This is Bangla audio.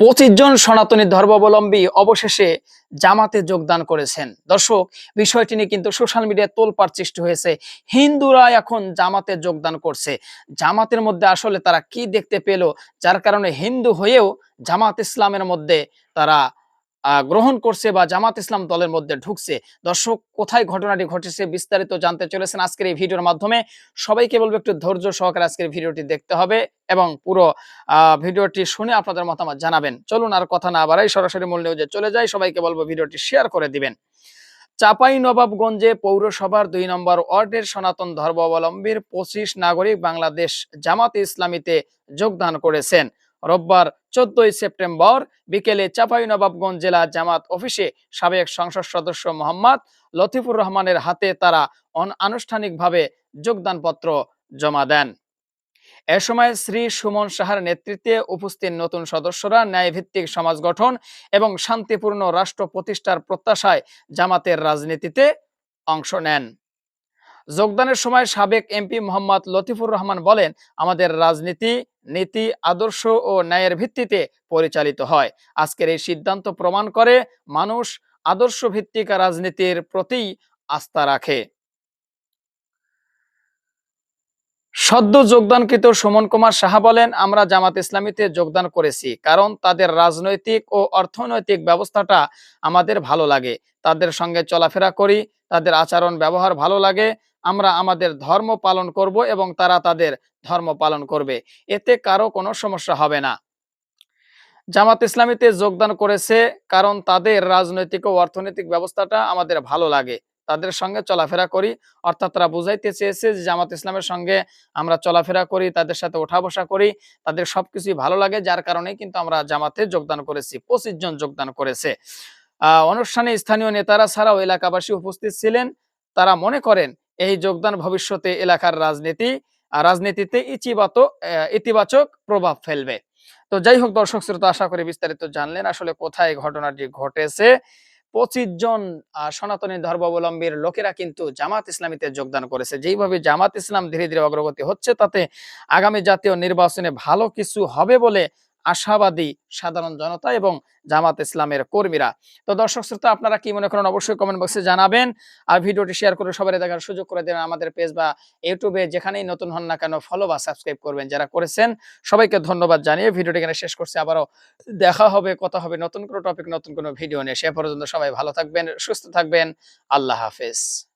পঁচিশ জন সনাতনী ধর্মাবলম্বী অবশেষে জামাতে যোগদান করেছেন। দর্শক, বিষয়টি নিয়ে কিন্তু সোশ্যাল মিডিয়ায় তোলপাড় সৃষ্টি হয়েছে। হিন্দুরা এখন জামাতে যোগদান করছে। জামাতের মধ্যে আসলে তারা কি দেখতে পেল? যার কারণে হিন্দু হয়েও জামাত ইসলামের মধ্যে তারা গ্রহণ করছে বা জামাত ইসলাম দলের মধ্যে ঢুকছে। দর্শক, কোথায় ঘটনাটি ঘটেছে বিস্তারিত জানতে চলেছেন আজকের এই ভিডিওর মাধ্যমে। সবাইকে বলব একটু ধৈর্য সহকারে আজকের ভিডিওটি দেখতে হবে এবং পুরো ভিডিওটি শুনে আপনাদের মতামত জানাবেন। চলুন আর কথা না বাড়াই, সরাসরি মূল নিউজে চলে যাই। সবাইকে বলব ভিডিওটি শেয়ার করে দিবেন। চাপাই নবাবগঞ্জে পৌরসভার দুই নম্বর ওয়ার্ডের সনাতন ধর্মাবলম্বীর পঁচিশ নাগরিক বাংলাদেশ জামাত ইসলামীতে যোগদান করেছেন। রোববার চোদ্দই সেপ্টেম্বর বিকেলে চাপাই নবাবগঞ্জ জেলা জামাত অফিসে সাবেক সংসদ সদস্য মোহাম্মদ লতিফুর রহমানের হাতে তারা আনুষ্ঠানিকভাবে যোগদানপত্র জমা দেন। এ সময় শ্রী সুমন সাহার নেতৃত্বে উপস্থিত নতুন সদস্যরা ন্যায়ভিত্তিক সমাজ গঠন এবং শান্তিপূর্ণ রাষ্ট্র প্রতিষ্ঠার প্রত্যাশায় জামাতের রাজনীতিতে অংশ নেন। যোগদানের সময় সাবেক এমপি মোহাম্মদ লতিফুর রহমান বলেন, আমাদের রাজনীতি নীতি, আদর্শ ও ন্যায়ের ভিত্তিতে পরিচালিত হয়। আজকের এই সিদ্ধান্ত প্রমাণ করে মানুষ আদর্শ ভিত্তিক রাজনীতির প্রতি আস্থা রাখে। সদ্য যোগদানকৃত সুমন কুমার সাহা বলেন, আমরা জামাত ইসলামীতে যোগদান করেছি, কারণ তাদের রাজনৈতিক ও অর্থনৈতিক ব্যবস্থাটা আমাদের ভালো লাগে। তাদের সঙ্গে চলাফেরা করি তাদের আচরণ, ব্যবহার ভালো লাগে, আমরা আমাদের ধর্ম পালন করব এবং তারা তাদের ধর্ম পালন করবে। এতে কারও কোনো সমস্যা হবে না। জামাত ইসলামীতে যোগদান করেছে কারণ তাদের রাজনৈতিক ও অর্থনৈতিক ব্যবস্থাটা আমাদের ভালো লাগে। তাদের সঙ্গে চলাফেরা করি, অর্থাৎ তারা বুঝাইতে চেয়েছে যে জামাত ইসলামের সঙ্গে আমরা চলাফেরা করি, তাদের সাথে ওঠা বসা করি, তাদের সবকিছুই ভালো লাগে, যার কারণে কিন্তু আমরা জামাতে যোগদান করেছি, পঁচিশ জন যোগদান করেছে। অনুষ্ঠানে স্থানীয় নেতারা ছাড়াও এলাকাবাসী উপস্থিত ছিলেন। তারা মনে করেন, এই যোগদান ভবিষ্যতে এলাকার রাজনীতি রাজনীতিতে ইতিবাচক ইতিবাচক প্রভাব ফেলবে। তো যাই হোক, দর্শক শ্রোতা, আশা করি বিস্তারিত জানলেন আসলে কোথায় ঘটনাটি ঘটেছে। পঁচিশ জন সনাতনী ধর্মাবলম্বীর লোকেরা কিন্তু জামাত ইসলামীতে যোগদান করেছে। যেইভাবে জামাত ইসলাম ধীরে ধীরে অগ্রগতি হচ্ছে, তাতে আগামী জাতীয় নির্বাচনে ভালো কিছু হবে বলে আশাবাদী সাধারণ জনতা এবং জামাত ইসলামের কর্মীরা। তো দর্শক শ্রোতা, আপনারা কি মনে করেন অবশ্যই কমেন্ট বক্সে জানাবেন আর ভিডিওটি শেয়ার করে সবাই দেখার সুযোগ করে দেবেন। আমাদের পেজ বা ইউটিউবে যেখানেই নতুন হন না কেন ফলো বা সাবস্ক্রাইব করবেন। যারা করেছেন, সবাইকে ধন্যবাদ জানিয়ে ভিডিওটি এখানে শেষ করছি। আবারও দেখা হবে, কথা হবে নতুন কোনো টপিক নতুন কোনো ভিডিও নিয়ে। সে পর্যন্ত সবাই ভালো থাকবেন, সুস্থ থাকবেন। আল্লাহ হাফেজ।